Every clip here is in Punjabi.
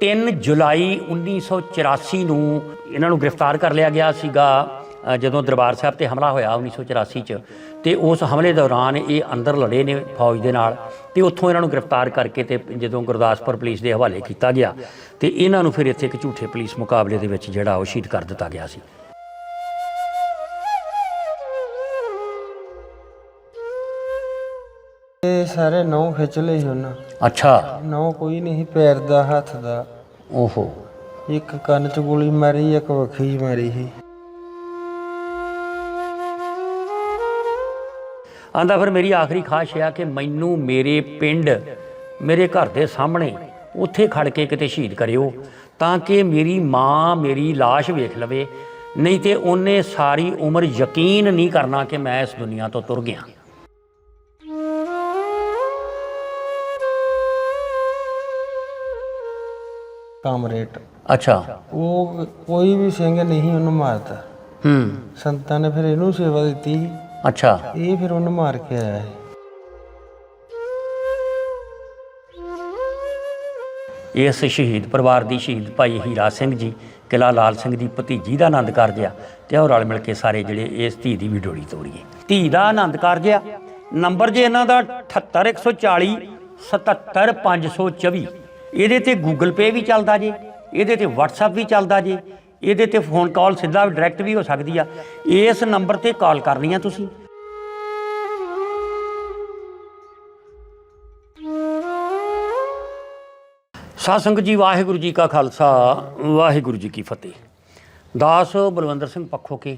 3 ਜੁਲਾਈ 1984 ਨੂੰ ਇਹਨਾਂ ਨੂੰ ਗ੍ਰਿਫਤਾਰ ਕਰ ਲਿਆ ਗਿਆ ਸੀਗਾ ਜਦੋਂ ਦਰਬਾਰ ਸਾਹਿਬ ਤੇ ਹਮਲਾ ਹੋਇਆ 1984 ਚ। ਤੇ ਉਸ ਹਮਲੇ ਦੌਰਾਨ ਇਹ ਅੰਦਰ ਲੜੇ ਨੇ ਫੌਜ ਦੇ ਨਾਲ ਤੇ ਉੱਥੋਂ ਇਹਨਾਂ ਨੂੰ ਗ੍ਰਿਫਤਾਰ ਕਰਕੇ ਤੇ ਜਦੋਂ ਗੁਰਦਾਸਪੁਰ ਪੁਲਿਸ ਦੇ ਹਵਾਲੇ ਕੀਤਾ ਗਿਆ ਤੇ ਇਹਨਾਂ ਨੂੰ ਫਿਰ ਇੱਥੇ ਇੱਕ ਝੂਠੇ ਪੁਲਿਸ ਮੁਕਾਬਲੇ ਦੇ ਵਿੱਚ ਜਿਹੜਾ ਉਹ ਸ਼ਹੀਦ ਕਰ ਦਿੱਤਾ ਗਿਆ ਸੀ। ਇਹ ਸਾਰੇ ਨੌ ਖਿੱਚ ਲਏ ਸੀ ਉਹਨਾਂ। ਅੱਛਾ। ਨੌ ਕੋਈ ਨਹੀਂ ਸੀ ਪੈਰ ਦਾ ਹੱਥ ਦਾ। ਓਹੋ। ਇੱਕ ਕੰਨ 'ਚ ਗੋਲੀ ਮਾਰੀ ਇੱਕ ਵੱਖੀ ਮਾਰੀ ਸੀ। ਆਂਦਾ ਫਿਰ ਮੇਰੀ ਆਖਰੀ ਖਾਸ਼ ਆ ਕਿ ਮੈਨੂੰ ਮੇਰੇ ਪਿੰਡ ਮੇਰੇ ਘਰ ਦੇ ਸਾਹਮਣੇ ਉੱਥੇ ਖੜ ਕੇ ਕਿਤੇ ਸ਼ਹੀਦ ਕਰਿਓ ਤਾਂ ਕਿ ਮੇਰੀ ਮਾਂ ਮੇਰੀ ਲਾਸ਼ ਵੇਖ ਲਵੇ। ਨਹੀਂ ਤੇ ਉਹਨੇ ਸਾਰੀ ਉਮਰ ਯਕੀਨ ਨਹੀਂ ਕਰਨਾ ਕਿ ਮੈਂ ਇਸ ਦੁਨੀਆ ਤੋਂ ਤੁਰ ਗਿਆ। ਕਾਮਰੇਟ ਅੱਛਾ। ਉਹ ਕੋਈ ਵੀ ਸਿੰਘ ਨਹੀਂ ਉਹਨੂੰ ਮਾਰਦਾ। ਹੂੰ। ਸੰਤਾਂ ਨੇ ਫਿਰ ਇਹਨੂੰ ਸੇਵਾ ਦਿੱਤੀ। ਅੱਛਾ। ਇਹ ਫਿਰ ਉਹਨੂੰ ਮਾਰ ਕੇ ਆਇਆ ਸੀ ਇਸ ਸ਼ਹੀਦ ਪਰਿਵਾਰ ਦੀ ਸ਼ਹੀਦ ਭਾਈ ਹੀਰਾ ਸਿੰਘ ਜੀ ਕਿਲਾ ਲਾਲ ਸਿੰਘ ਦੀ ਭਤੀਜੀ ਦਾ ਆਨੰਦ ਕਾਰਜ ਆ ਤੇ ਉਹ ਰਲ ਮਿਲ ਕੇ ਸਾਰੇ ਜਿਹੜੇ ਇਸ ਧੀ ਦੀ ਵੀ ਡੋਲੀ ਤੋਰੀਏ। ਧੀ ਦਾ ਆਨੰਦ ਕਾਰਜ ਆ। ਨੰਬਰ ਜੇ ਇਹਨਾਂ ਦਾ 78140 77524 ਇਹਦੇ ਤੇ ਗੂਗਲ ਪੇ ਵੀ ਚੱਲਦਾ ਜੇ, ਇਹਦੇ ਤੇ WhatsApp ਵੀ ਚੱਲਦਾ ਜੇ, ਇਹਦੇ ਤੇ ਫੋਨ ਕਾਲ ਸਿੱਧਾ ਡਾਇਰੈਕਟ ਵੀ ਹੋ ਸਕਦੀ ਆ। ਇਸ ਨੰਬਰ ਤੇ ਕਾਲ ਕਰਨੀ ਆ ਤੁਸੀਂ। ਸਾਧ ਜੀ, ਵਾਹਿਗੁਰੂ ਜੀ ਕਾ ਖਾਲਸਾ, ਵਾਹਿਗੁਰੂ ਜੀ ਕੀ ਫਤਿਹ। ਦਾਸ ਬਲਵੰਦਰ ਸਿੰਘ ਪੱਖੋ ਕੇ,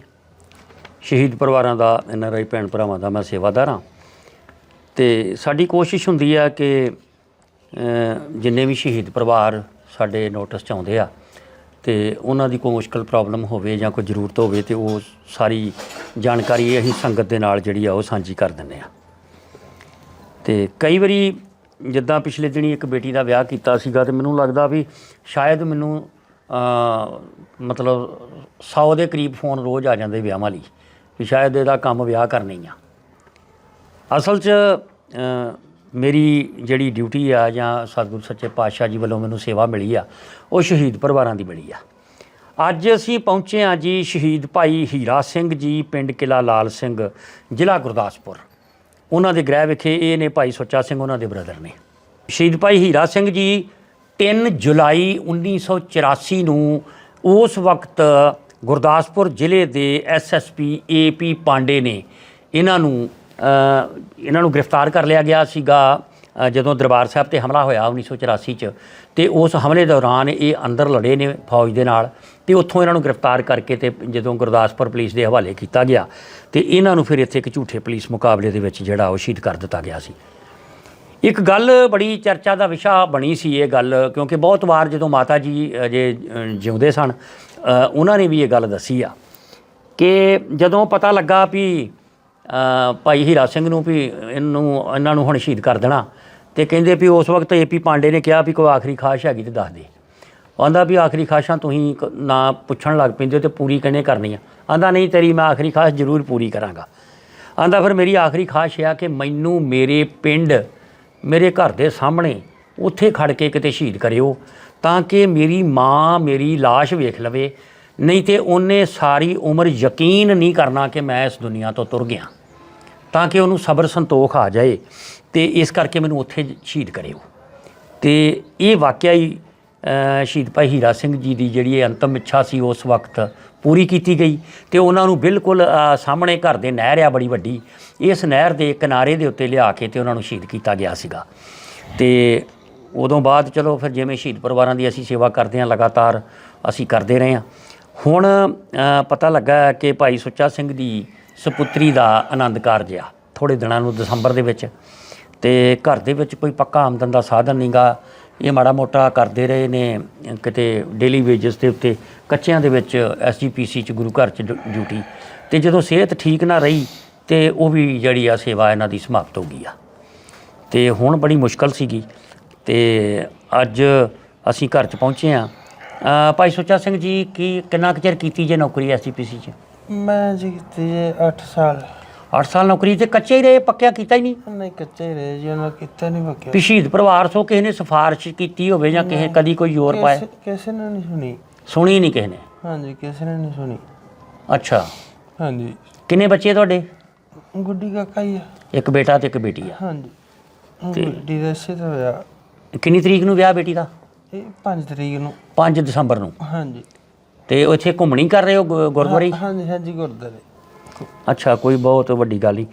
ਸ਼ਹੀਦ ਪਰਿਵਾਰਾਂ ਦਾ ਐਨਆਰਆਈ ਭੈਣ ਭਰਾਵਾਂ ਦਾ ਮੈਂ ਸੇਵਾਦਾਰ ਹਾਂ। ਤੇ ਸਾਡੀ ਕੋਸ਼ਿਸ਼ ਹੁੰਦੀ ਆ ਕਿ ਜਿੰਨੇ ਵੀ ਸ਼ਹੀਦ ਪਰਿਵਾਰ ਸਾਡੇ ਨੋਟਿਸ 'ਚ ਆਉਂਦੇ ਆ ਤੇ ਉਹਨਾਂ ਦੀ ਕੋਈ ਮੁਸ਼ਕਲ ਪ੍ਰੋਬਲਮ ਹੋਵੇ ਜਾਂ ਕੋਈ ਜ਼ਰੂਰਤ ਹੋਵੇ ਤੇ ਉਹ ਸਾਰੀ ਜਾਣਕਾਰੀ ਅਸੀਂ ਸੰਗਤ ਦੇ ਨਾਲ ਜਿਹੜੀ ਆ ਉਹ ਸਾਂਝੀ ਕਰ ਦਿੰਦੇ ਆ। ਤੇ ਕਈ ਵਾਰੀ ਜਿੱਦਾਂ ਪਿਛਲੇ ਦਿਨੀ ਇੱਕ ਬੇਟੀ ਦਾ ਵਿਆਹ ਕੀਤਾ ਸੀਗਾ ਤੇ ਮੈਨੂੰ ਲੱਗਦਾ ਵੀ ਸ਼ਾਇਦ ਮੈਨੂੰ ਮਤਲਬ 100 ਦੇ ਕਰੀਬ ਫੋਨ ਰੋਜ਼ ਆ ਜਾਂਦੇ ਵਿਆਹਾਂ ਲਈ ਵੀ ਸ਼ਾਇਦ ਇਹਦਾ ਕੰਮ ਵਿਆਹ ਕਰਨਾ ਆ। ਅਸਲ 'ਚ ਮੇਰੀ ਜਿਹੜੀ ਡਿਊਟੀ ਆ ਜਾਂ ਸਤਿਗੁਰੂ ਸੱਚੇ ਪਾਤਸ਼ਾਹ ਜੀ ਵੱਲੋਂ ਮੈਨੂੰ ਸੇਵਾ ਮਿਲੀ ਆ, ਉਹ ਸ਼ਹੀਦ ਪਰਿਵਾਰਾਂ ਦੀ ਮਿਲੀ ਆ। ਅੱਜ ਅਸੀਂ ਪਹੁੰਚੇ ਹਾਂ ਜੀ ਸ਼ਹੀਦ ਭਾਈ ਹੀਰਾ ਸਿੰਘ ਜੀ, ਪਿੰਡ ਕਿਲਾ ਲਾਲ ਸਿੰਘ, ਜ਼ਿਲ੍ਹਾ ਗੁਰਦਾਸਪੁਰ। ਉਹਨਾਂ ਦੇ ਗ੍ਰਹਿ ਵਿਖੇ ਇਹ ਨੇ ਭਾਈ ਸੁੱਚਾ ਸਿੰਘ, ਉਹਨਾਂ ਦੇ ਬ੍ਰਦਰ ਨੇ। ਸ਼ਹੀਦ ਭਾਈ ਹੀਰਾ ਸਿੰਘ ਜੀ 3 ਜੁਲਾਈ 1984 ਨੂੰ ਉਸ ਵਕਤ ਗੁਰਦਾਸਪੁਰ ਜ਼ਿਲ੍ਹੇ ਦੇ ਐਸਐਸਪੀ ਏਪੀ ਪਾਂਡੇ ਨੇ ਇਹਨਾਂ ਨੂੰ ਇਹਨਾਂ ਨੂੰ ਗ੍ਰਿਫਤਾਰ ਕਰ ਲਿਆ ਗਿਆ ਸੀਗਾ ਜਦੋਂ ਦਰਬਾਰ ਸਾਹਿਬ ਤੇ ਹਮਲਾ ਹੋਇਆ 1984 ਚ। ਤੇ ਉਸ ਹਮਲੇ ਦੌਰਾਨ ਇਹ ਅੰਦਰ ਲੜੇ ਨੇ ਫੌਜ ਦੇ ਨਾਲ ਤੇ ਉੱਥੋਂ ਇਹਨਾਂ ਨੂੰ ਗ੍ਰਿਫਤਾਰ ਕਰਕੇ ਤੇ ਜਦੋਂ ਗੁਰਦਾਸਪੁਰ ਪੁਲਿਸ ਦੇ ਹਵਾਲੇ ਕੀਤਾ ਗਿਆ ਤੇ ਇਹਨਾਂ ਨੂੰ ਫਿਰ ਇੱਥੇ ਇੱਕ ਝੂਠੇ ਪੁਲਿਸ ਮੁਕਾਬਲੇ ਦੇ ਵਿੱਚ ਜਿਹੜਾ ਉਹ ਸ਼ਹੀਦ ਕਰ ਦਿੱਤਾ ਗਿਆ ਸੀ। ਇੱਕ ਗੱਲ ਬੜੀ ਚਰਚਾ ਦਾ ਵਿਸ਼ਾ ਬਣੀ ਸੀ ਇਹ ਗੱਲ, ਕਿਉਂਕਿ ਬਹੁਤ ਵਾਰ ਜਦੋਂ ਮਾਤਾ ਜੀ ਅਜੇ ਜਿਉਂਦੇ ਸਨ ਉਹਨਾਂ ਨੇ ਵੀ ਇਹ ਗੱਲ ਦੱਸੀ ਆ ਕਿ ਜਦੋਂ ਪਤਾ ਲੱਗਾ ਵੀ ਭਾਈ ਹੀਰਾ ਸਿੰਘ ਨੂੰ ਵੀ ਇਹਨੂੰ, ਇਹਨਾਂ ਨੂੰ ਹੁਣ ਸ਼ਹੀਦ ਕਰ ਦੇਣਾ। ਤੇ ਕਹਿੰਦੇ ਵੀ ਉਸ ਵਕਤ ਏਪੀ ਪਾਂਡੇ ਨੇ ਕਿਹਾ ਵੀ ਕੋਈ ਆਖਰੀ ਖਾਸ਼ ਹੈਗੀ ਤੇ ਦੱਸ ਦੇ। ਆਂਦਾ ਵੀ ਆਖਰੀ ਖਾਸ਼ਾਂ ਤੁਸੀਂ ਕ- ਨਾ ਪੁੱਛਣ ਲੱਗ ਪੈਂਦੇ ਤੇ ਪੂਰੀ ਕਿਹਨੇ ਕਰਨੀ ਆ। ਆਂਦਾ, ਨਹੀਂ ਤੇਰੀ ਮੈਂ ਆਖਰੀ ਖਾਸ਼ ਜ਼ਰੂਰ ਪੂਰੀ ਕਰਾਂਗਾ। ਆਂਦਾ, ਫਿਰ ਮੇਰੀ ਆਖਰੀ ਖਾਸ਼ ਆ ਕਿ ਮੈਨੂੰ ਮੇਰੇ ਪਿੰਡ, ਮੇਰੇ ਘਰ ਦੇ ਸਾਹਮਣੇ ਉੱਥੇ ਖੜ ਕੇ ਕਿਤੇ ਸ਼ਹੀਦ ਕਰਿਓ, ਤਾਂ ਕਿ ਮੇਰੀ ਮਾਂ ਮੇਰੀ ਲਾਸ਼ ਵੇਖ ਲਵੇ। ਨਹੀਂ ਤੇ ਉਹਨੇ ਸਾਰੀ ਉਮਰ ਯਕੀਨ ਨਹੀਂ ਕਰਨਾ ਕਿ ਮੈਂ ਇਸ ਦੁਨੀਆ ਤੋਂ ਤੁਰ ਗਿਆ। ਤਾਂ ਕਿ ਉਹਨੂੰ ਸਬਰ ਸੰਤੋਖ ਆ ਜਾਏ ਤੇ ਇਸ ਕਰਕੇ ਮੈਨੂੰ ਉੱਥੇ ਸ਼ਹੀਦ ਕਰਿਓ। ਤੇ ਇਹ ਵਾਕਿਆ ਹੀ ਸ਼ਹੀਦ ਭਾਈ ਹੀਰਾ ਸਿੰਘ ਜੀ ਦੀ ਜਿਹੜੀ ਇਹ ਅੰਤਮ ਇੱਛਾ ਸੀ, ਉਸ ਵਕਤ ਪੂਰੀ ਕੀਤੀ ਗਈ ਤੇ ਉਹਨਾਂ ਨੂੰ ਬਿਲਕੁਲ ਸਾਹਮਣੇ ਘਰ ਦੇ ਨਹਿਰ ਆ ਬੜੀ ਵੱਡੀ। ਇਸ ਨਹਿਰ ਦੇ ਕਿਨਾਰੇ ਦੇ ਉੱਤੇ ਲਿਆ ਕੇ ਤੇ ਉਹਨਾਂ ਨੂੰ ਸ਼ਹੀਦ ਕੀਤਾ ਗਿਆ ਸੀਗਾ। ਤੇ ਉਦੋਂ ਬਾਅਦ ਚਲੋ ਫਿਰ ਜਿਵੇਂ ਸ਼ਹੀਦ ਪਰਿਵਾਰਾਂ ਦੀ ਅਸੀਂ ਸੇਵਾ ਕਰਦੇ ਹਾਂ, ਲਗਾਤਾਰ ਅਸੀਂ ਕਰਦੇ ਰਹੇ ਹਾਂ। ਹੁਣ ਪਤਾ ਲੱਗਾ ਕਿ ਭਾਈ ਸੁੱਚਾ ਸਿੰਘ ਦੀ ਸੁਪੁੱਤਰੀ ਦਾ ਆਨੰਦ ਕਾਰਜ ਆ ਥੋੜੇ ਦਿਨਾਂ ਨੂੰ ਦਸੰਬਰ ਦੇ ਵਿੱਚ। ਤੇ ਘਰ ਦੇ ਵਿੱਚ ਕੋਈ ਪੱਕਾ ਆਮਦਨ ਦਾ ਸਾਧਨ ਨਹੀਂਗਾ ਇਹ ਮਾੜਾ ਮੋਟਾ ਕਰਦੇ ਰਹੇ ਨੇ, ਕਿਤੇ ਡੇਲੀ ਵੇਜਸ ਦੇ ਉੱਤੇ, ਕੱਚਿਆਂ ਦੇ ਵਿੱਚ ਐਸਜੀਪੀਸੀ ਚ ਗੁਰੂ ਘਰ ਚ ਡਿ- ਡਿਊਟੀ। ਤੇ ਜਦੋਂ ਸਿਹਤ ਠੀਕ ਨਾ ਰਹੀ, ਤੇ ਉਹ ਵੀ ਜਿਹੜੀ ਆ ਸੇਵਾ ਇਹਨਾਂ ਦੀ ਸਮਾਪਤ ਹੋ ਗਈ ਆ। ਤੇ ਹੁਣ ਬੜੀ ਮੁਸ਼ਕਲ ਸੀਗੀ। ਤੇ ਅੱਜ ਅਸੀਂ ਘਰ ਚ ਪਹੁੰਚੇ ਆ। ਭਾਈ ਸੁੱਚਾ ਸਿੰਘ ਜੀ, ਕੀ ਕਿੰਨਾ ਕੁ ਚਿਰ ਕੀਤੀ ਜੇ ਨੌਕਰੀ ਐਸਜੀਪੀਸੀ ਚ? ਮੈਂ ਜੀ ਕੀਤੀ ਜੇ 8 ਸਾਲ। 8 ਸਾਲ ਨੌਕਰੀ ਤੇ ਕੱਚੇ ਹੀ ਰਹੇ ਪੱਕਿਆ ਕੀਤਾ ਹੀ ਨਹੀਂ? ਨਹੀਂ ਕੱਚੇ ਰਹੇ ਜੀ ਉਹਨਾਂ ਕੀਤਾ ਨਹੀਂ ਪੱਕਿਆ। ਵੀ ਸ਼ਹੀਦ ਪਰਿਵਾਰ ਸੋ ਕਿਸੇ ਨੇ ਸਿਫਾਰਿਸ਼ ਕੀਤੀ ਹੋਵੇ ਜਾਂ ਕਿਸੇ ਕਦੀ ਕੋਈ ਜ਼ੋਰ ਪਾਇਆ? ਕਿਸੇ- ਕਿਸੇ ਨੇ ਨਹੀਂ ਸੁਣੀ। ਸੁਣੀ ਨਹੀਂ ਕਿਸੇ ਨੇ? ਹਾਂਜੀ ਕਿਸੇ ਨੇ ਨਹੀਂ ਸੁਣੀ। ਅੱਛਾ। ਹਾਂਜੀ। ਕਿੰਨੇ ਬੱਚੇ ਤੁਹਾਡੇ? ਗੁੱਡੀ ਕਾਕਾ ਹੀ ਆ। ਇੱਕ ਬੇਟਾ ਤੇ ਇੱਕ ਬੇਟੀ ਆ। ਹਾਂਜੀ। ਗੁੱਡੀ ਦਾ ਇਸੇ ਤੋਂ ਹੋਇਆ। ਕਿੰਨੀ ਤਰੀਕ ਨੂੰ ਵਿਆਹ ਬੇਟੀ ਦਾ? ਇਹ 5 ਤਰੀਕ ਨੂੰ। 5 ਦਸੰਬਰ ਨੂੰ। ਹਾਂਜੀ। ਤੇ ਉੱਥੇ ਘੁੰਮਣੀ ਕਰ ਰਹੇ ਹੋ ਗੁ- ਗੁਰਦੁਆਰੇ? ਹਾਂਜੀ ਹਾਂਜੀ ਗੁਰਦਾਰੇ ਅੱਛਾ ਕੋਈ ਬਹੁਤ ਵੱਡੀ ਗੱਲ ਨਹੀਂ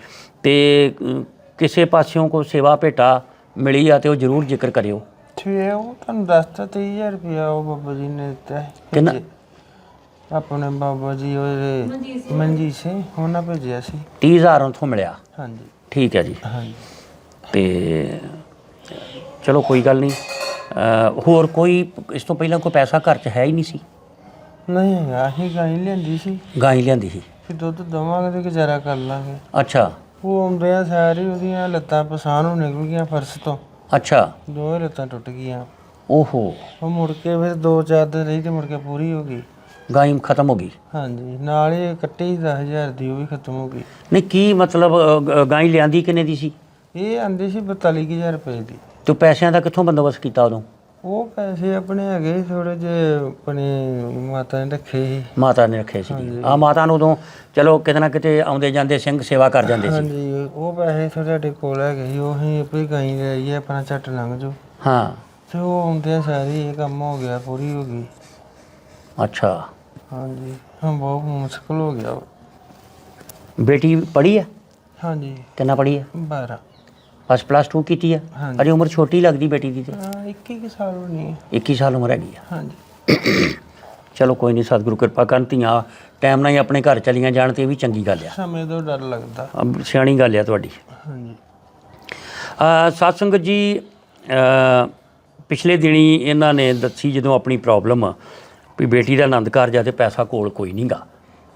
ਤੇ ਅਮ, ਕਿਸੇ ਪਾਸਿਓਂ ਕੋਈ ਸੇਵਾ ਭੇਟਾ ਮਿਲੀ ਆ ਤੇ ਉਹ ਜ਼ਰੂਰ ਜ਼ਿਕਰ ਕਰਿਓ। ਠੀਕ ਉਹ ਤੁਹਾਨੂੰ ਦੱਸਤਾ 23000 ਰੁਪਇਆ ਉਹ ਬਾਬਾ ਜੀ ਨੇ ਦਿੱਤਾ। ਹੈ ਕਿੰਨਾ? ਆਪਣੇ ਬਾਬਾ ਜੀ ਉਹਦੇ ਮਨਜੀਤ ਸਿੰਘ ਉਹਨਾਂ ਭੇਜਿਆ ਸੀ। 30000 ਉੱਥੋਂ ਮਿਲਿਆ? ਹਾਂਜੀ। ਠੀਕ ਹੈ ਜੀ। ਹਾਂਜੀ। ਤੇ ਚਲੋ ਕੋਈ ਗੱਲ ਨਹੀਂ ਅ, ਹੋਰ ਕੋਈ ਇਸ ਤੋਂ ਪਹਿਲਾਂ ਕੋਈ ਪੈਸਾ ਘਰ 'ਚ ਹੈ ਹੀ ਨਹੀਂ ਸੀ? ਨਹੀਂ ਹੈਗਾ ਅਸੀਂ ਗਾਈ ਲੈਂਦੀ ਸੀ। ਗਾਂ ਹੀ ਲਿਆਂਦੀ ਸੀ? ਫਿਰ ਦੁੱਧ ਦਵਾਂਗੇ ਤੇ ਗੁਜ਼ਾਰਾ ਕਰ ਲਾਂਗੇ। ਅੱਛਾ। ਉਹ ਆਉਂਦੇ ਆ ਸਾਰੀ ਉਹਦੀਆਂ ਲੱਤਾਂ ਪਛਾਣ ਨੂੰ ਨਿਕਲ ਗਈਆਂ ਫਰਸ਼ ਤੋਂ। ਅੱਛਾ। ਦੋਵੇਂ ਲੱਤਾਂ ਟੁੱਟ ਗਈਆਂ। ਓਹੋ। ਉਹ ਮੁੜ ਕੇ ਫਿਰ ਦੋ ਚਾਰ ਦਿਨ ਰਹੀ ਤੇ ਮੁੜ ਕੇ ਪੂਰੀ ਹੋ ਗਈ। ਗਾਂ ਹੀ ਖਤਮ ਹੋ ਗਈ? ਹਾਂਜੀ ਨਾਲ ਹੀ ਕੱਟੀ 10000 ਦੀ ਉਹ ਵੀ ਖਤਮ ਹੋ ਗਈ। ਨਹੀਂ ਕੀ ਮਤਲਬ ਗ- ਗਾਂ ਹੀ ਲਿਆਂਦੀ ਕਿੰਨੇ ਦੀ ਸੀ? ਇਹ ਆਂਦੀ ਸੀ 42000 ਰੁਪਏ ਦੀ। ਤੇ ਪੈਸਿਆਂ ਦਾ ਕਿੱਥੋਂ ਬੰਦੋਬਸਤ ਕੀਤਾ ਉਦੋਂ? ਉਹ ਪੈਸੇ ਆਪਣੇ ਹੈਗੇ ਥੋੜੇ ਜਿਹੇ ਆਪਣੇ ਮਾਤਾ ਨੇ ਰੱਖੇ ਸੀ। ਮਾਤਾ ਨੇ ਰੱਖੇ ਸੀ। ਆ ਮਾਤਾ ਨੂੰ ਉਦੋਂ ਚਲੋ ਕਿਤੇ ਨਾ ਕਿਤੇ ਆਉਂਦੇ ਜਾਂਦੇ ਸਿੰਘ ਸੇਵਾ ਕਰ ਜਾਂਦੇ ਸੀ। ਹਾਂਜੀ ਉਹ ਪੈਸੇ ਥੋੜੇ ਸਾਡੇ ਕੋਲ ਹੈਗੇ ਸੀ ਉਹ ਆਪੇ ਗਾਈ ਲੈ ਆਈਏ ਆਪਣਾ ਝੱਟ ਲੰਘ ਜੋ ਹਾਂ। ਤੇ ਉਹ ਆਉਂਦੇ ਸਾਰੀ ਇਹ ਕੰਮ ਹੋ ਗਿਆ ਪੂਰੀ ਹੋ ਗਈ। ਅੱਛਾ। ਹਾਂਜੀ ਹਾਂ ਬਹੁਤ ਮੁਸ਼ਕਲ ਹੋ ਗਿਆ। ਬੇਟੀ ਪੜ੍ਹੀ ਹੈ? ਹਾਂਜੀ। ਕਿੰਨਾ ਪੜ੍ਹੀ ਹੈ? 12 ਬਸ ਪਲੱਸ 2 ਕੀਤੀ ਹੈ ਹਾਂਜੀ। ਅਜੇ ਉਮਰ ਛੋਟੀ ਲੱਗਦੀ ਬੇਟੀ ਦੀ ਤੇ। ਹਾਂ 21 ਕੁ ਸਾਲ ਹੋਣੀ ਹੈ 21 ਸਾਲ ਉਮਰ ਹੈਗੀ ਆ। ਹਾਂਜੀ। ਚਲੋ ਕੋਈ ਨਹੀਂ ਸਤਿਗੁਰੂ ਕਿਰਪਾ ਕਰਨ ਧੀਆਂ ਟਾਈਮ ਨਾਲ ਹੀ ਆਪਣੇ ਘਰ ਚਲੀਆਂ ਜਾਣ ਤੇ ਇਹ ਵੀ ਚੰਗੀ ਗੱਲ ਆ। ਸਮੇਂ ਤੋਂ ਡਰ ਲੱਗਦਾ। ਅਮ ਸਿਆਣੀ ਗੱਲ ਆ ਤੁਹਾਡੀ। ਹਾਂਜੀ। ਅ, ਸਾਧ ਸੰਗਤ ਜੀ ਅ, ਪਿਛਲੇ ਦਿਨੀ ਇਹਨਾਂ ਨੇ ਦੱਸੀ ਜਦੋਂ ਆਪਣੀ ਪ੍ਰੋਬਲਮ ਵੀ ਬੇਟੀ ਦਾ ਆਨੰਦ ਕਾਰਜ ਆ ਤੇ ਪੈਸਾ ਕੋਲ ਕੋਈ ਨਹੀਂਗਾ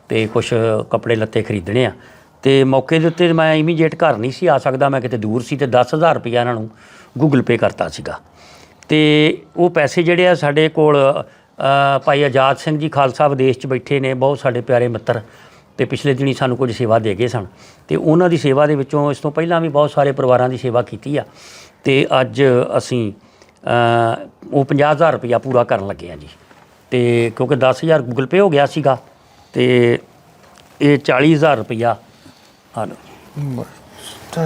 ਤੇ ਕੁਝ ਕੱਪੜੇ ਲੱਤੇ ਖਰੀਦਣੇ ਆ। ਤੇ ਮੌਕੇ ਦੇ ਉੱਤੇ ਮੈਂ ਇਮੀਡੀਏਟ ਘਰ ਨਹੀਂ ਸੀ ਆ ਸਕਦਾ ਮੈਂ ਕਿਤੇ ਦੂਰ ਸੀ ਤੇ 10000 ਰੁਪਇਆ ਇਹਨਾਂ ਨੂੰ ਗੂਗਲ ਪੇ ਕਰਤਾ ਸੀਗਾ। ਤੇ ਉਹ ਪੈਸੇ ਜਿਹੜੇ ਆ ਸਾਡੇ ਕੋਲ ਭਾਈ ਆਜ਼ਾਦ ਸਿੰਘ ਜੀ ਖਾਲਸਾ ਵਿਦੇਸ਼ 'ਚ ਬੈਠੇ ਨੇ ਬਹੁਤ ਸਾਡੇ ਪਿਆਰੇ ਮਿੱਤਰ ਤੇ ਪਿਛਲੇ ਦਿਨੀ ਸਾਨੂੰ ਕੁਝ ਸੇਵਾ ਦੇ ਗਏ ਸਨ। ਤੇ ਉਹਨਾਂ ਦੀ ਸੇਵਾ ਦੇ ਵਿੱਚੋਂ ਇਸ ਤੋਂ ਪਹਿਲਾਂ ਵੀ ਬਹੁਤ ਸਾਰੇ ਪਰਿਵਾਰਾਂ ਦੀ ਸੇਵਾ ਕੀਤੀ ਆ। ਤੇ ਅੱਜ ਅਸੀਂ ਅ, ਉਹ 50000 ਰੁਪਇਆ ਪੂਰਾ ਕਰਨ ਲੱਗੇ ਆ ਜੀ। ਤੇ ਕਿਉਂਕਿ 10000 ਗੂਗਲ ਪੇ ਹੋ ਗਿਆ ਸੀਗਾ ਤੇ ਇਹ 40000 ਰੁਪਇਆ ਆ ਲਓ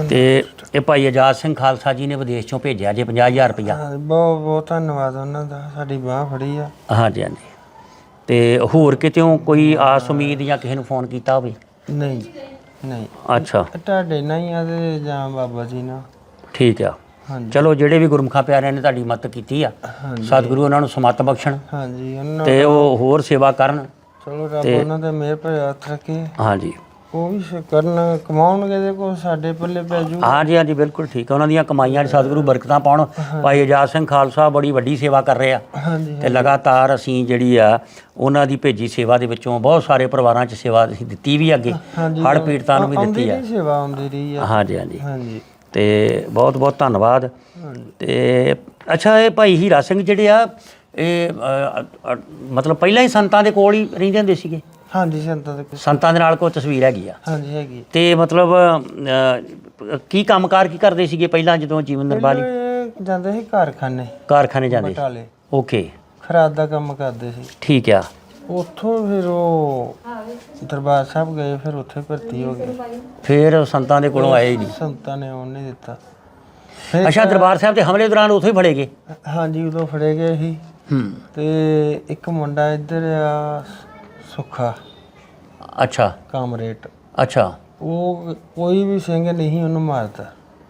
ਤੇ ਇਹ ਭਾਈ ਆਜ਼ਾਦ ਸਿੰਘ ਖਾਲਸਾ ਜੀ ਨੇ ਵਿਦੇਸ਼ ਚੋਂ ਭੇਜਿਆ ਜੇ 50000 ਰੁਪਇਆ ਬਹੁਤ ਬਹੁਤ ਧੰਨਵਾਦ ਉਹਨਾਂ ਦਾ ਸਾਡੀ ਬਾਹ ਫੜੀ ਆ। ਹਾਂਜੀ ਹਾਂਜੀ। ਤੇ ਹੋਰ ਕਿਤੇੋਂ ਕੋਈ ਆਸ ਉਮੀਦ ਜਾਂ ਕਿਸੇ ਨੂੰ ਫੋਨ ਕੀਤਾ ਹੋਵੇ? ਨਹੀਂ ਨਹੀਂ। ਅੱਛਾ। ਤੁਹਾਡੇ ਨਾਲ ਹੀ ਆ ਤੇ ਜਾਂ ਬਾਬਾ ਜੀ ਨਾਲ। ਠੀਕ ਆ। ਹਾਂਜੀ। ਚਲੋ ਜਿਹੜੇ ਵੀ ਗੁਰਮੁਖਾਂ ਪਿਆਰਿਆਂ ਨੇ ਤੁਹਾਡੀ ਮਦਦ ਕੀਤੀ ਆ ਸਤਿਗੁਰੂ ਉਹਨਾਂ ਨੂੰ ਸਮਤ ਬਖਸ਼ਣ। ਹਾਂਜੀ ਉਹਨਾਂ ਤੇ ਉਹ ਹੋਰ ਸੇਵਾ ਕਰਨ। ਚਲੋ ਰੱਬ ਉਹਨਾਂ ਦੇ ਮਿਹਰ ਭਰੇ ਹੱਥ ਰੱਖੇ। ਹਾਂਜੀ। ਉਹ ਵੀ ਸ- ਕਰਨ ਕਮਾਉਣਗੇ ਕੋ ਸਾਡੇ ਪੱਲੇ ਪੈ ਜੂ। ਹਾਂਜੀ ਹਾਂਜੀ ਬਿਲਕੁਲ ਠੀਕ ਆ। ਉਹਨਾਂ ਦੀਆਂ ਕਮਾਈਆਂ ਸਤਿਗੁਰੂ ਬਰਕਤਾਂ ਪਾਉਣ। ਭਾਈ ਆਜ਼ਾਦ ਸਿੰਘ ਖਾਲਸਾ ਬੜੀ ਵੱਡੀ ਸੇਵਾ ਕਰ ਰਹੇ। ਆ ਤੇ ਲਗਾਤਾਰ ਅਸੀਂ ਜਿਹੜੀ ਆ ਉਹਨਾਂ ਦੀ ਭੇਜੀ ਸੇਵਾ ਦੇ ਵਿੱਚੋਂ ਬਹੁਤ ਸਾਰੇ ਪਰਿਵਾਰਾਂ 'ਚ ਸੇਵਾ ਅਸੀਂ ਦਿੱਤੀ ਵੀ ਅੱਗੇ। ਹੜ੍ਹ ਪੀੜਤਾਂ ਨੂੰ ਵੀ ਦਿੱਤੀ ਆ। ਸੇਵਾ ਆਉਂਦੀ ਰਹੀ ਆ। ਹਾਂਜੀ ਹਾਂਜੀ। ਹਾਂਜੀ। ਤੇ ਬਹੁਤ ਬਹੁਤ ਧੰਨਵਾਦ। ਤੇ ਅੱਛਾ ਇਹ ਭਾਈ ਹੀਰਾ ਸਿੰਘ ਜਿਹੜੇ ਆ ਇਹ ਮਤਲਬ ਪਹਿਲਾਂ ਹੀ ਸੰਤਾਂ ਦੇ ਕੋਲ ਹੀ ਰਹਿੰਦੇ ਹੁੰਦੇ ਸੀਗੇ? ਹਾਂਜੀ ਸੰਤਾਂ ਦੇ ਸੰਤਾਂ ਦੇ ਨਾਲ ਕੋਈ ਤਸਵੀਰ ਹੈਗੀ ਆ? ਹਾਂਜੀ ਹੈਗੀ ਤੇ ਮਤਲਬ ਕੀ ਕੰਮਕਾਰ ਕੀ ਕਰਦੇ ਸੀਗੇ ਪਹਿਲਾਂ ਜਦੋਂ ਜੀਵਨ ਇਹ ਜਾਂਦੇ ਸੀ ਕਾਰਖਾਨੇ। ਕਾਰਖਾਨੇ ਜਾਂਦੇ ਸੀ। ਬਟਾਲੇ। ਓਕੇ। ਖਰਾਦ ਦਾ ਕੰਮ ਕਰਦੇ ਸੀ। ਠੀਕ ਆ। ਉੱਥੋਂ ਫਿਰ ਉਹ ਦਰਬਾਰ ਸਾਹਿਬ ਗਏ ਫਿਰ ਉੱਥੇ ਭਰਤੀ ਹੋ ਗਏ। ਫਿਰ ਉਹ ਸੰਤਾਂ ਦੇ ਕੋਲੋਂ ਆਏ ਹੀ ਨਹੀਂ। ਸੰਤਾਂ ਨੇ ਉਹ ਨਹੀਂ ਦਿੱਤਾ। ਫਿਰ ਅੱਛਾ ਦਰਬਾਰ ਸਾਹਿਬ ਦੇ ਹਮਲੇ ਦੌਰਾਨ ਉੱਥੇ ਹੀ ਫੜੇ ਗਏ? ਹਾਂਜੀ ਉਦੋਂ ਫੜੇ ਗਏ ਸੀ। ਹੂੰ। ਤੇ ਇੱਕ ਮੁੰਡਾ ਇੱਧਰ ਆ ਸੁੱਖਾ ਅੱਛਾ। ਕਾਮਰੇਟ ਅੱਛਾ। ਉਹ ਕੋਈ ਵੀ ਸਿੰਘ ਨਹੀਂ ਉਹਨੂੰ ਮਾਰਦਾ।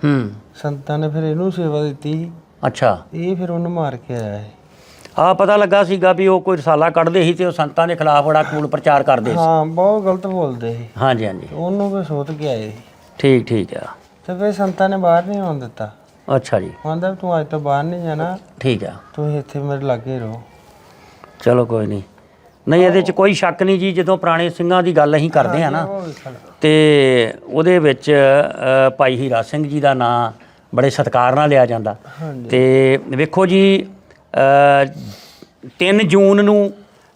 ਹੂੰ। ਸੰਤਾਂ ਨੇ ਫਿਰ ਇਹਨੂੰ ਸੇਵਾ ਦਿੱਤੀ। ਅੱਛਾ। ਇਹ ਫਿਰ ਉਹਨੂੰ ਮਾਰ ਕੇ ਆਇਆ ਹੈ ਆ ਪਤਾ ਲੱਗਾ ਸੀਗਾ ਵੀ ਉਹ ਕੋਈ ਰਸਾਲਾ ਕੱਢਦੇ ਸੀ ਤੇ ਉਹ ਸੰਤਾਂ ਦੇ ਖਿਲਾਫ ਬੜਾ ਕੂਲ ਪ੍ਰਚਾਰ ਕਰਦੇ ਸੀ। ਹਾਂ ਬਹੁਤ ਗਲਤ ਬੋਲਦੇ ਸੀ। ਹਾਂਜੀ ਹਾਂਜੀ। ਉਹਨੂੰ ਫਿਰ ਸੋਧ ਕੇ ਆਏ ਸੀ। ਠੀਕ ਠੀਕ ਆ। ਤੇ ਫਿਰ ਸੰਤਾਂ ਨੇ ਬਾਹਰ ਨਹੀਂ ਆਉਣ ਦਿੱਤਾ। ਅੱਛਾ ਜੀ। ਕਹਿੰਦਾ ਤੂੰ ਅੱਜ ਤੋਂ ਬਾਹਰ ਨਹੀਂ ਜਾਣਾ। ਠੀਕ ਆ। ਤੂੰ ਇੱਥੇ ਮੇਰੇ ਲਾਗੇ ਰਹੋ। ਚਲੋ ਕੋਈ ਨਹੀਂ। ਨਹੀਂ ਇਹਦੇ ਚ ਕੋਈ ਸ਼ੱਕ ਨਹੀਂ ਜੀ ਜਦੋਂ ਪੁਰਾਣੇ ਸਿੰਘਾਂ ਦੀ ਗੱਲ ਅਸੀਂ ਕਰਦੇ ਆ ਨਾ। ਤੇ ਉਹਦੇ ਵਿੱਚ ਅ, ਭਾਈ ਹੀਰਾ ਸਿੰਘ ਜੀ ਦਾ ਨਾਂ ਬੜੇ ਸਤਿਕਾਰ ਨਾਲ ਲਿਆ ਜਾਂਦਾ। ਤੇ ਵੇਖੋ ਜੀ ਅ, 3 ਜੂਨ ਨੂੰ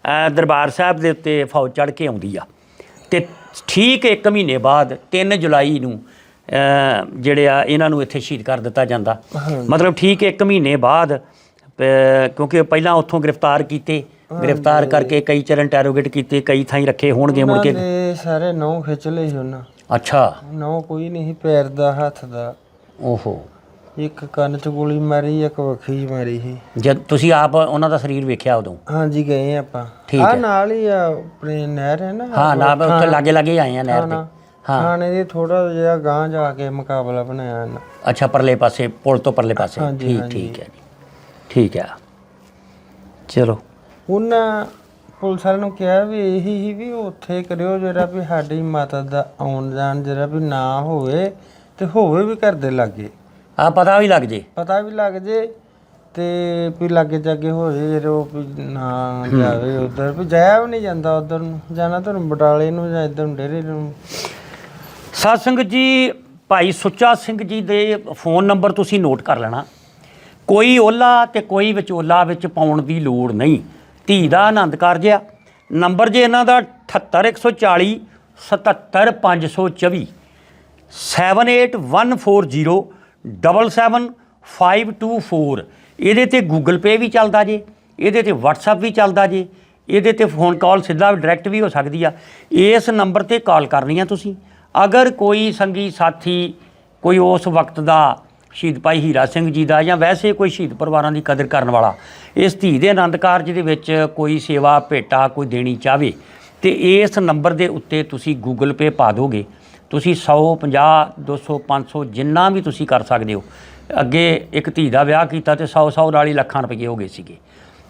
ਅ, ਦਰਬਾਰ ਸਾਹਿਬ ਦੇ ਉੱਤੇ ਫੌਜ ਚੜ ਕੇ ਆਉਂਦੀ ਆ। ਤੇ ਠੀਕ 1 ਮਹੀਨੇ ਬਾਅਦ 3 ਜੁਲਾਈ ਨੂੰ ਅ, ਜਿਹੜੇ ਆ ਇਹਨਾਂ ਨੂੰ ਇੱਥੇ ਸ਼ਹੀਦ ਕਰ ਦਿੱਤਾ ਜਾਂਦਾ। ਮਤਲਬ ਠੀਕ 1 ਮਹੀਨੇ ਬਾਅਦ ਅ, ਕਿਉਂਕਿ ਪਹਿਲਾਂ ਉੱਥੋਂ ਗ੍ਰਿਫਤਾਰ ਕੀਤੇ ਗ੍ਰਿਫਤਾਰ ਕਰਕੇ ਕਈ ਚਰਨ ਇੰਟਰੋਗੇਟ ਕੀਤੇ ਕਈ ਥਾਈਂ ਰੱਖੇ ਹੋਣਗੇ ਮੁੜ ਕੇ। ਤੇ ਸਾਰੇ ਨੌ ਖਿੱਚ ਲਏ ਸੀ ਉਹਨਾਂ। ਅੱਛਾ। ਨੌ ਕੋਈ ਨਹੀਂ ਸੀ ਪੈਰ ਦਾ ਹੱਥ ਦਾ। ਓਹੋ। ਇੱਕ ਕੰਨ 'ਚ ਗੋਲੀ ਮਾਰੀ ਇੱਕ ਵੱਖੀ ਮਾਰੀ ਸੀ। ਜਦ ਤੁਸੀਂ ਆਪ ਉਹਨਾਂ ਦਾ ਸਰੀਰ ਵੇਖਿਆ ਉਦੋਂ? ਹਾਂਜੀ ਗਏ ਆਪਾਂ। ਠੀਕ ਆ। ਨਾਲ ਹੀ ਆ ਆਪਣੇ ਨਹਿਰ ਹੈ ਨਾ ਹਾਂ ਨਾ ਮੈਂ ਉੱਥੇ ਲਾਗੇ ਲਾਗੇ ਆਏ ਆ ਨਹਿਰ ਤੇ। ਹਾਂ। ਥਾਣੇ ਦੇ ਥੋੜਾ ਜਿਹਾ ਗਾਂ ਜਾ ਕੇ ਮੁਕਾਬਲਾ ਬਣਾਇਆ ਇਹਨਾਂ। ਅੱਛਾ ਪਰਲੇ ਪਾਸੇ ਪੁਲ ਤੋਂ ਪਰਲੇ ਪਾਸੇ। ਠੀਕ। ਠੀਕ ਹੈ ਜੀ। ਠੀਕ ਹੈ। ਚਲੋ। ਉਹਨਾਂ ਪੁਲਿਸ ਵਾਲਿਆਂ ਨੂੰ ਕਿਹਾ ਵੀ ਇਹੀ ਹੀ ਵੀ ਉੱਥੇ ਕਰਿਓ ਜਿਹੜਾ ਵੀ ਸਾਡੀ ਮਾਤਾ ਦਾ ਆਉਣ ਜਾਣ ਜਿਹੜਾ ਵੀ ਨਾ ਹੋਵੇ ਤੇ ਹੋਵੇ ਵੀ ਘਰ ਦੇ ਲਾਗੇ। ਆ ਪਤਾ ਵੀ ਲੱਗ ਜੇ। ਪਤਾ ਵੀ ਲੱਗ ਜੇ ਤੇ ਵੀ ਲਾਗੇ ਜਾਗੇ ਹੋ ਜੇ ਜਦੋਂ ਵੀ ਨਾ ਜਾਵੇ ਉਧਰ। ਵੀ ਜਾਇਆ ਵੀ ਨਹੀਂ ਜਾਂਦਾ ਉਧਰ ਨੂੰ। ਜਾਣਾ ਤੁਹਾਨੂੰ ਬਟਾਲੇ ਨੂੰ ਜਾਂ ਇਧਰ ਨੂੰ ਡੇਰੇ ਨੂੰ। ਸਾਧ ਸੰਗਤ ਜੀ ਭਾਈ ਸੁੱਚਾ ਸਿੰਘ ਜੀ ਦੇ ਫੋਨ ਨੰਬਰ ਤੁਸੀਂ ਨੋਟ ਕਰ ਲੈਣਾ। ਕੋਈ ਓਲਾ ਤੇ ਕੋਈ ਵਿਚੋਲਾ ਵਿੱਚ ਪਾਉਣ ਦੀ ਲੋੜ ਨਹੀਂ। ਧੀ ਦਾ ਆਨੰਦ ਕਾਰਜ ਆ। ਨੰਬਰ ਜੇ ਇਹਨਾਂ ਦਾ 78140 77524 7814077524 ਇਹਦੇ ਤੇ ਗੂਗਲ ਪੇ ਵੀ ਚੱਲਦਾ ਜੇ, ਇਹਦੇ ਤੇ WhatsApp ਵੀ ਚੱਲਦਾ ਜੇ, ਇਹਦੇ ਤੇ ਫੋਨ ਕਾਲ ਸਿੱਧਾ ਡਾਇਰੈਕਟ ਵੀ ਹੋ ਸਕਦੀ ਆ। ਇਸ ਨੰਬਰ ਤੇ ਕਾਲ ਕਰਨੀ ਆ ਤੁਸੀਂ। ਅਗਰ ਕੋਈ ਸੰਗੀ ਸਾਥੀ ਕੋਈ ਉਸ ਵਕਤ ਦਾ ਸ਼ਹੀਦ ਭਾਈ ਹੀਰਾ ਸਿੰਘ ਜੀ ਦਾ ਜਾਂ ਵੈਸੇ ਕੋਈ ਸ਼ਹੀਦ ਪਰਿਵਾਰਾਂ ਦੀ ਕਦਰ ਕਰਨ ਵਾਲਾ, ਇਸ ਧੀ ਦੇ ਆਨੰਦ ਕਾਰਜ ਦੇ ਵਿੱਚ ਕੋਈ ਸੇਵਾ ਭੇਟਾ ਕੋਈ ਦੇਣੀ ਚਾਹਵੇ, ਤੇ ਇਸ ਨੰਬਰ ਦੇ ਉੱਤੇ ਤੁਸੀਂ ਗੂਗਲ ਪੇ ਪਾ ਦੋਗੇ, ਤੁਸੀਂ 100 50 200 500 ਜਿੰਨਾ ਵੀ ਤੁਸੀਂ ਕਰ ਸਕਦੇ ਹੋ। ਅੱਗੇ ਇੱਕ ਧੀ ਦਾ ਵਿਆਹ ਕੀਤਾ ਤੇ 100 100 ਨਾਲ ਹੀ ਲੱਖਾਂ ਰੁਪਏ ਹੋ ਗਏ ਸੀਗੇ।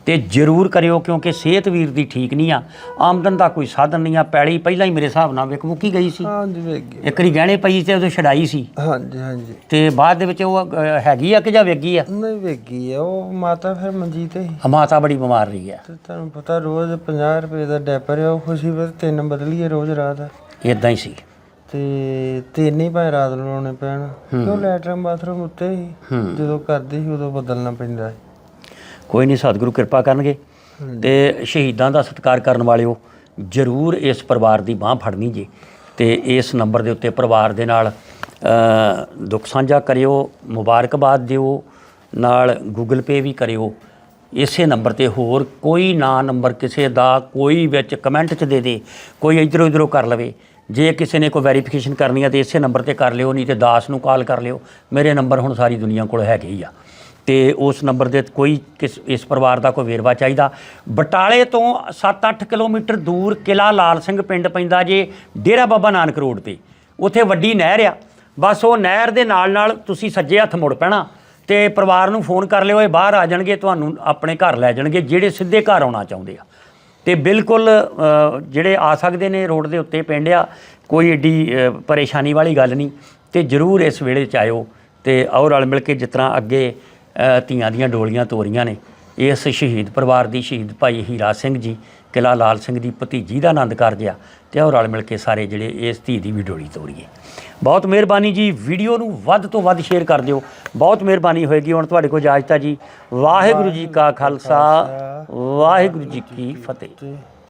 ਤੇ ਜ਼ਰੂਰ ਕਰਿਓ ਕਿਉਂਕਿ ਸਿਹਤ ਵੀਰ ਦੀ ਠੀਕ ਨਹੀਂ ਆ। ਆਮਦਨ ਦਾ ਕੋਈ ਸਾਧਨ ਨਹੀਂ ਆ। ਪੈਲੀ ਪਹਿਲਾਂ ਹੀ ਮੇਰੇ ਹਿਸਾਬ ਨਾਲ ਵਿਕ ਮੁੱਕੀ ਗਈ ਸੀ। ਹਾਂਜੀ ਵੇਖ ਗਏ ਇੱਕ ਵਾਰੀ ਗਹਿਣੇ ਪਈ ਤੇ ਉਦੋਂ ਛਡਾਈ ਸੀ। ਹਾਂਜੀ ਹਾਂਜੀ। ਤੇ ਬਾਅਦ ਦੇ ਵਿੱਚ ਉਹ ਅ, ਹੈਗੀ ਆ ਕਿ ਜਾਂ ਵੇਗੀ ਆ? ਨਹੀਂ ਵੇਗੀ ਆ। ਉਹ ਮਾਤਾ ਫਿਰ ਮੰਜੀ ਤੇ ਸੀ। ਮਾਤਾ ਬੜੀ ਬਿਮਾਰ ਰਹੀ ਆ। ਤੇ ਤੁਹਾਨੂੰ ਪਤਾ ਰੋਜ਼ 50 ਰੁਪਏ ਦਾ ਡੈਪਰ ਆ ਉਹ ਖੁਸ਼ੀ ਵਿੱਚ ਤਿੰਨ ਬਦਲੀਏ ਰੋਜ਼ ਰਾਤ। ਇਦਾਂ ਹੀ ਸੀ। ਤੇ ਤਿੰਨ ਹੀ ਭਾਵੇਂ ਰਾਤ ਨੂੰ ਲਾਉਣੇ ਪੈਣ। ਕਿਉਂ ਲੈਟਰਨ ਬਾਥਰੂਮ ਉੱਤੇ ਹੀ। ਜਦੋਂ ਕਰਦੀ ਸੀ ਉਦੋਂ ਬਦਲਣਾ ਪੈਂਦਾ ਸੀ। ਕੋਈ ਨਹੀਂ ਸਤਿਗੁਰੂ ਕਿਰਪਾ ਕਰਨਗੇ। ਤੇ ਸ਼ਹੀਦਾਂ ਦਾ ਸਤਿਕਾਰ ਕਰਨ ਵਾਲਿਓ ਜ਼ਰੂਰ ਇਸ ਪਰਿਵਾਰ ਦੀ ਬਾਹ ਫੜਨੀ ਜੇ। ਤੇ ਇਸ ਨੰਬਰ ਦੇ ਉੱਤੇ ਪਰਿਵਾਰ ਦੇ ਨਾਲ ਦੁੱਖ ਸਾਂਝਾ ਕਰਿਓ ਮੁਬਾਰਕਬਾਦ ਦਿਓ ਨਾਲ ਗੂਗਲ ਪੇ ਵੀ ਕਰਿਓ। ਇਸੇ ਨੰਬਰ ਤੇ ਹੋਰ ਕੋਈ ਨਾ ਨੰਬਰ ਕਿਸੇ ਦਾ ਕੋਈ ਵਿੱਚ ਕਮੈਂਟ 'ਚ ਦੇ ਦੇ ਕੋਈ ਇਧਰੋਂ ਇਧਰੋਂ ਕਰ ਲਵੇ। ਜੇ ਕਿਸੇ ਨੇ ਕੋਈ ਵੈਰੀਫਿਕੇਸ਼ਨ ਕਰਨੀ ਹੈ ਤੇ ਇਸੇ ਨੰਬਰ ਤੇ ਕਰ ਲਿਓ ਨਹੀਂ ਤੇ ਦਾਸ ਨੂੰ ਕਾਲ ਕਰ ਲਿਓ। ਮੇਰੇ ਨੰਬਰ ਹੁਣ ਸਾਰੀ ਦੁਨੀਆ ਕੋਲ ਹੈਗੇ ਹੀ ਆ। ਤੇ ਉਸ ਨੰਬਰ ਦੇ ਕੋਈ ਕਿਸ ਇਸ ਪਰਿਵਾਰ ਦਾ ਕੋਈ ਵੇਰਵਾ ਚਾਹੀਦਾ। ਬਟਾਲੇ ਤੋਂ 7-8 ਕਿਲੋਮੀਟਰ ਦੂਰ ਕਿਲਾ ਲਾਲ ਸਿੰਘ ਪਿੰਡ ਪੈਂਦਾ ਜੇ ਡੇਰਾ ਬਾਬਾ ਨਾਨਕ ਰੋਡ ਤੇ। ਉੱਥੇ ਵੱਡੀ ਨਹਿਰ ਆ। ਬਸ ਉਹ ਨਹਿਰ ਦੇ ਨਾਲ ਨਾਲ ਤੁਸੀਂ ਸੱਜੇ ਹੱਥ ਮੁੜ ਪੈਣਾ ਤੇ ਪਰਿਵਾਰ ਨੂੰ ਫੋਨ ਕਰ ਲਿਓ, ਇਹ ਬਾਹਰ ਆ ਜਾਣਗੇ, ਤੁਹਾਨੂੰ ਆਪਣੇ ਘਰ ਲੈ ਜਾਣਗੇ, ਜਿਹੜੇ ਸਿੱਧੇ ਘਰ ਆਉਣਾ ਚਾਹੁੰਦੇ ਆ। ਤੇ ਬਿਲਕੁਲ ਜਿਹੜੇ ਆ ਸਕਦੇ ਨੇ ਰੋਡ ਦੇ ਉੱਤੇ ਪਿੰਡ ਆ, ਕੋਈ ਏਡੀ ਪਰੇਸ਼ਾਨੀ ਵਾਲੀ ਗੱਲ ਨਹੀਂ। ਤੇ ਜਰੂਰ ਇਸ ਵੇਲੇ ਚ ਆਇਓ ਤੇ ਆਓ ਰਲ ਮਿਲ ਕੇ ਜਿਸ ਤਰ੍ਹਾਂ ਅੱਗੇ ਧੀਆਂ ਦੀਆਂ ਡੋਲੀਆਂ ਤੋਰੀਆਂ ਨੇ। ਇਸ ਸ਼ਹੀਦ ਪਰਿਵਾਰ ਦੀ ਸ਼ਹੀਦ ਭਾਈ ਹੀਰਾ ਸਿੰਘ ਜੀ ਕਿਲਾ ਲਾਲ ਸਿੰਘ ਦੀ ਭਤੀਜੀ ਦਾ ਆਨੰਦ ਕਾਰਜ ਆ ਤੇ ਆਓ ਰਲ ਮਿਲ ਕੇ ਸਾਰੇ ਜਿਹੜੇ ਇਸ ਧੀ ਦੀ ਵੀ ਡੋਲੀ ਤੋਰੀਏ। ਬਹੁਤ ਮਿਹਰਬਾਨੀ ਜੀ। ਵੀਡੀਓ ਨੂੰ ਵੱਧ ਤੋਂ ਵੱਧ ਸ਼ੇਅਰ ਕਰ ਦਿਓ। ਬਹੁਤ ਮਿਹਰਬਾਨੀ ਹੋਏਗੀ। ਹੁਣ ਤੁਹਾਡੇ ਕੋਲ ਇਜਾਜ਼ਤ ਹੈ ਜੀ। ਵਾਹਿਗੁਰੂ ਜੀ ਕਾ ਖਾਲਸਾ। ਵਾਹਿਗੁਰੂ ਜੀ ਕੀ ਫਤਿਹ।